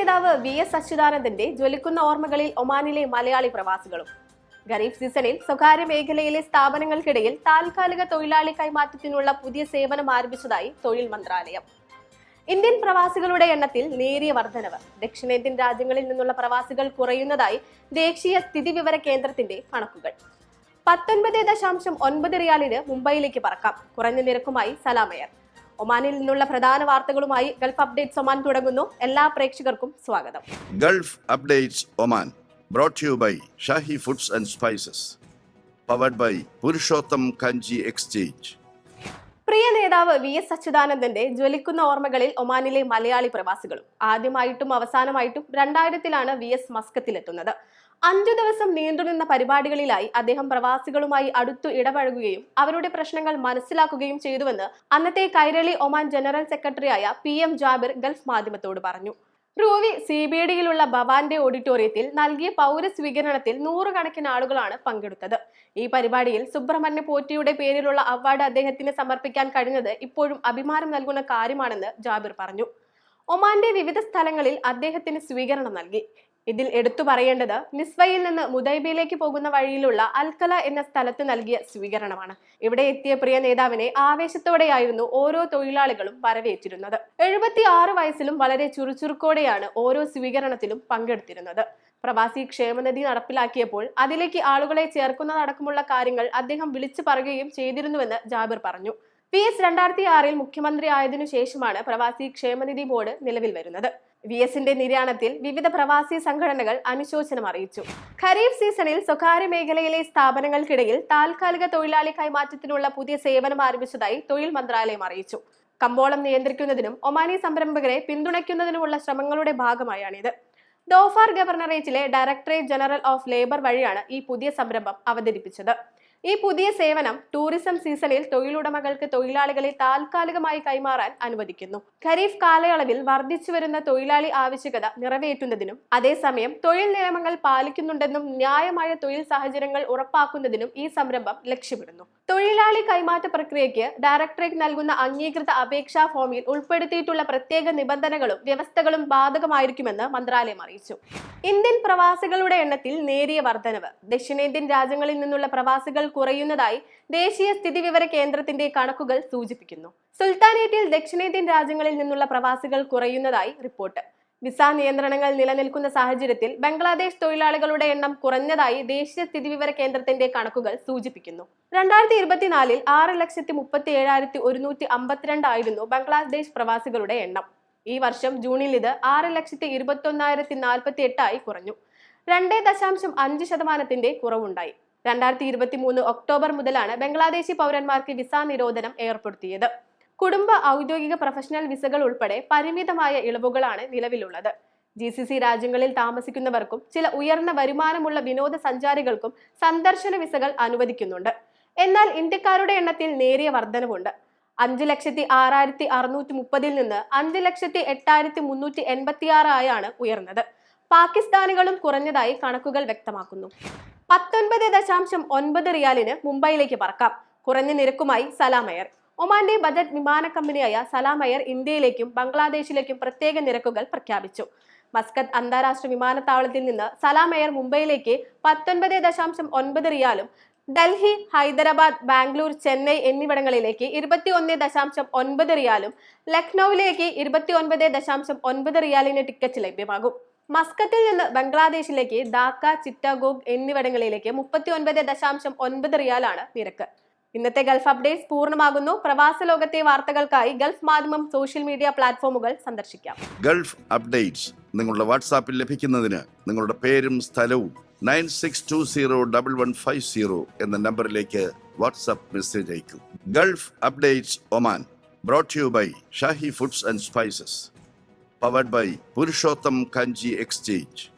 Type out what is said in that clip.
നേതാവ് V S അച്യുതാനന്ദന്റെ ജ്വലിക്കുന്ന ഓർമ്മകളിൽ ഒമാനിലെ മലയാളി പ്രവാസികളും. ഖരീഫ് സീസണിൽ സ്വകാര്യ മേഖലയിലെ സ്ഥാപനങ്ങൾക്കിടയിൽ താൽക്കാലിക തൊഴിലാളി കൈമാറ്റത്തിനുള്ള പുതിയ സേവനം ആരംഭിച്ചതായി തൊഴിൽ മന്ത്രാലയം. ഇന്ത്യൻ പ്രവാസികളുടെ എണ്ണത്തിൽ നേരിയ വർധനവ്. ദക്ഷിണേന്ത്യൻ രാജ്യങ്ങളിൽ നിന്നുള്ള പ്രവാസികൾ കുറയുന്നതായി ദേശീയ സ്ഥിതിവിവര കേന്ദ്രത്തിന്റെ കണക്കുകൾ. പത്തൊൻപത് ദശാംശം ഒൻപത് റിയാലിന് മുംബൈയിലേക്ക് പറക്കാം. കുറഞ്ഞ നിരക്കുമായി സലാമയർ ഒമാനിൽ നിന്നുള്ള പ്രധാന വാർത്തകളുമായി ഗൾഫ് അപ്ഡേറ്റ്സ് ഒമാൻ തുടങ്ങുന്നു. എല്ലാ പ്രേക്ഷകർക്കും സ്വാഗതം. Gulf updates Oman brought you by Shahi foods and spices powered by Purushottam Kanji exchange പ്രിയ നേതാവ് വി എസ് അച്യുതാനന്ദന്റെ ജ്വലിക്കുന്ന ഓർമ്മകളിൽ ഒമാനിലെ മലയാളി പ്രവാസികളും ആദ്യമായിട്ടും അവസാനമായിട്ടും രണ്ടായിരത്തിലാണ് വി എസ് മസ്കത്തിലെത്തുന്നത്. അഞ്ചു ദിവസം നീണ്ടുനിന്ന പരിപാടികളിലായി അദ്ദേഹം പ്രവാസികളുമായി അടുത്തു ഇടപഴകുകയും അവരുടെ പ്രശ്നങ്ങൾ മനസ്സിലാക്കുകയും ചെയ്തുവെന്ന് അന്നത്തെ കൈരളി ഒമാൻ ജനറൽ സെക്രട്ടറിയായ പി എം ജാബിർ ഗൾഫ് മാധ്യമത്തോട് പറഞ്ഞു. റൂവി സി ബി ഡിയിലുള്ള ഭവാന്റെ ഓഡിറ്റോറിയത്തിൽ നൽകിയ പൗരസ്വീകരണത്തിൽ നൂറുകണക്കിന് ആളുകളാണ് പങ്കെടുത്തത്. ഈ പരിപാടിയിൽ സുബ്രഹ്മണ്യ പോറ്റിയുടെ പേരിലുള്ള അവാർഡ് അദ്ദേഹത്തിന് സമർപ്പിക്കാൻ കഴിഞ്ഞത് ഇപ്പോഴും അഭിമാനം നൽകുന്ന കാര്യമാണെന്ന് ജാബിർ പറഞ്ഞു. ഒമാന്റെ വിവിധ സ്ഥലങ്ങളിൽ അദ്ദേഹത്തിന് സ്വീകരണം നൽകി. ഇതിൽ എടുത്തു പറയേണ്ടത് നിസ്വയിൽ നിന്ന് മുദൈബയിലേക്ക് പോകുന്ന വഴിയിലുള്ള അൽക്കല എന്ന സ്ഥലത്ത് നൽകിയ സ്വീകരണമാണ്. ഇവിടെ എത്തിയ പ്രിയ നേതാവിനെ ആവേശത്തോടെയായിരുന്നു ഓരോ തൊഴിലാളികളും വരവേറ്റിരുന്നത്. എഴുപത്തി ആറ് വയസ്സിലും വളരെ ചുറുചുറുക്കോടെയാണ് ഓരോ സ്വീകരണത്തിലും പങ്കെടുത്തിരുന്നത്. പ്രവാസി ക്ഷേമനിധി നടപ്പിലാക്കിയപ്പോൾ അതിലേക്ക് ആളുകളെ ചേർക്കുന്നതടക്കമുള്ള കാര്യങ്ങൾ അദ്ദേഹം വിളിച്ചു പറയുകയും ചെയ്തിരുന്നുവെന്ന് ജാബിർ പറഞ്ഞു. വി എസ് രണ്ടായിരത്തി ആറിൽ മുഖ്യമന്ത്രി ആയതിനു ശേഷമാണ് പ്രവാസി ക്ഷേമനിധി ബോർഡ് നിലവിൽ വരുന്നത്. വി എസിന്റെ നിര്യാണത്തിൽ വിവിധ പ്രവാസി സംഘടനകൾ അനുശോചനം അറിയിച്ചു. ഖരീഫ് സീസണിൽ സ്വകാര്യ മേഖലയിലെ സ്ഥാപനങ്ങൾക്കിടയിൽ താൽക്കാലിക തൊഴിലാളി കൈമാറ്റത്തിനുള്ള പുതിയ സേവനം ആരംഭിച്ചതായി തൊഴിൽ മന്ത്രാലയം അറിയിച്ചു. കമ്പോളം നിയന്ത്രിക്കുന്നതിനും ഒമാനി സംരംഭകരെ പിന്തുണയ്ക്കുന്നതിനുമുള്ള ശ്രമങ്ങളുടെ ഭാഗമായാണിത്. ദോഫാർ ഗവർണറേറ്റിലെ ഡയറക്ടറേറ്റ് ജനറൽ ഓഫ് ലേബർ വഴിയാണ് ഈ പുതിയ സംരംഭം അവതരിപ്പിച്ചത്. ഈ പുതിയ സേവനം ടൂറിസം സീസണിൽ തൊഴിലുടമകൾക്ക് തൊഴിലാളികളെ താൽക്കാലികമായി കൈമാറാൻ അനുവദിക്കുന്നു. ഖരീഫ് കാലയളവിൽ വർദ്ധിച്ചു വരുന്ന തൊഴിലാളി ആവശ്യകത നിറവേറ്റുന്നതിനും അതേസമയം തൊഴിൽ നിയമങ്ങൾ പാലിക്കുന്നുണ്ടെന്നും ന്യായമായ തൊഴിൽ സാഹചര്യങ്ങൾ ഉറപ്പാക്കുന്നതിനും ഈ സംരംഭം ലക്ഷ്യമിടുന്നു. തൊഴിലാളി കൈമാറ്റ പ്രക്രിയയ്ക്ക് ഡയറക്ടറേറ്റ് നൽകുന്ന അംഗീകൃത അപേക്ഷാ ഫോമിൽ ഉൾപ്പെടുത്തിയിട്ടുള്ള പ്രത്യേക നിബന്ധനകളും വ്യവസ്ഥകളും ബാധകമായിരിക്കുമെന്ന് മന്ത്രാലയം അറിയിച്ചു. ഇന്ത്യൻ പ്രവാസികളുടെ എണ്ണത്തിൽ നേരിയ വർധനവ്. ദക്ഷിണേന്ത്യൻ രാജ്യങ്ങളിൽ നിന്നുള്ള പ്രവാസികൾ കുറയുന്നതായി ദേശീയ സ്ഥിതിവിവര കേന്ദ്രത്തിന്റെ കണക്കുകൾ സൂചിപ്പിക്കുന്നു. സുൽത്താനേറ്റിൽ ദക്ഷിണേന്ത്യൻ രാജ്യങ്ങളിൽ നിന്നുള്ള പ്രവാസികൾ കുറയുന്നതായി റിപ്പോർട്ട്. വിസ നിയന്ത്രണങ്ങൾ നിലനിൽക്കുന്ന സാഹചര്യത്തിൽ ബംഗ്ലാദേശ് തൊഴിലാളികളുടെ എണ്ണം കുറഞ്ഞതായി ദേശീയ സ്ഥിതിവിവര കേന്ദ്രത്തിന്റെ കണക്കുകൾ സൂചിപ്പിക്കുന്നു. രണ്ടായിരത്തി ഇരുപത്തിനാലിൽ ആറ് ലക്ഷത്തി മുപ്പത്തി ഏഴായിരത്തി ഒരുന്നൂറ്റി അമ്പത്തിരണ്ടായിരുന്നു ബംഗ്ലാദേശ് പ്രവാസികളുടെ എണ്ണം. ഈ വർഷം ജൂണിൽ ഇത് ആറ് ലക്ഷത്തി ഇരുപത്തി ഒന്നായിരത്തി നാൽപ്പത്തി എട്ടായി കുറഞ്ഞു. രണ്ട് ദശാംശം അഞ്ച് ശതമാനത്തിന്റെ കുറവുണ്ടായി. രണ്ടായിരത്തി ഇരുപത്തി മൂന്ന് ഒക്ടോബർ മുതലാണ് ബംഗ്ലാദേശി പൗരന്മാർക്ക് വിസ നിരോധനം ഏർപ്പെടുത്തിയത്. കുടുംബ ഔദ്യോഗിക പ്രൊഫഷണൽ വിസകൾ ഉൾപ്പെടെ പരിമിതമായ ഇളവുകളാണ് നിലവിലുള്ളത്. ജി സി സി രാജ്യങ്ങളിൽ താമസിക്കുന്നവർക്കും ചില ഉയർന്ന വരുമാനമുള്ള വിനോദസഞ്ചാരികൾക്കും സന്ദർശന വിസകൾ അനുവദിക്കുന്നുണ്ട്. എന്നാൽ ഇന്ത്യക്കാരുടെ എണ്ണത്തിൽ നേരിയ വർധനവുണ്ട്. അഞ്ച് ലക്ഷത്തി ആറായിരത്തി അറുന്നൂറ്റി മുപ്പതിൽ നിന്ന് അഞ്ച് ലക്ഷത്തി എട്ടായിരത്തി മുന്നൂറ്റി എൺപത്തി ആറായാണ് ഉയർന്നത്. പാകിസ്ഥാനികളും കുറഞ്ഞതായി കണക്കുകൾ വ്യക്തമാക്കുന്നു. പത്തൊൻപത് ദശാംശം ഒൻപത് റിയാലിന് മുംബൈയിലേക്ക് പറക്കാം. കുറഞ്ഞ നിരക്കുമായി സലാമയർ ഒമാന്റെ ബജറ്റ് വിമാന കമ്പനിയായ സലാം അയർ ഇന്ത്യയിലേക്കും ബംഗ്ലാദേശിലേക്കും പ്രത്യേക നിരക്കുകൾ പ്രഖ്യാപിച്ചു. മസ്കത്ത് അന്താരാഷ്ട്ര വിമാനത്താവളത്തിൽ നിന്ന് സലാം അയർ മുംബൈയിലേക്ക് പത്തൊൻപത് ദശാംശം ഒൻപത് റിയാലും ഡൽഹി ഹൈദരാബാദ് ബാംഗ്ലൂർ ചെന്നൈ എന്നിവിടങ്ങളിലേക്ക് ഇരുപത്തി ഒന്ന് ദശാംശം ഒൻപത് റിയാലും ലക്നൌവിലേക്ക് ഇരുപത്തി ഒൻപത് ദശാംശം ഒൻപത് റിയാലിന് ടിക്കറ്റ് ലഭ്യമാകും. മസ്കത്തിൽ നിന്ന് ബംഗ്ലാദേശിലേക്ക് ധാക്ക ചിറ്റഗോഗ് എന്നിവിടങ്ങളിലേക്ക് മുപ്പത്തി ഒൻപത് ദശാംശം ഒൻപത് റിയാലാണ് നിരക്ക്. ഇന്നത്തെ ഗൾഫ് അപ്ഡേറ്റ്സ് പൂർണമാകുന്നു. പ്രവാസ ലോകത്തെ വാർത്തകൾക്കായി ഗൾഫ് മാധ്യമം സോഷ്യൽ മീഡിയ പ്ലാറ്റ്ഫോമുകൾ സന്ദർശിക്കാം. ഗൾഫ് അപ്ഡേറ്റ്സ് നിങ്ങളുടെ വാട്സാപ്പിൽ ലഭിക്കുന്നതിന് നിങ്ങളുടെ പേരും സ്ഥലവും nine six two zero double one five zero എന്ന നമ്പറിലേക്ക് വാട്സാപ്പ് മെസ്സേജ് അയക്കും Gulf updates Oman brought you by Shahi foods and spices powered by Purushottam Kanji exchange.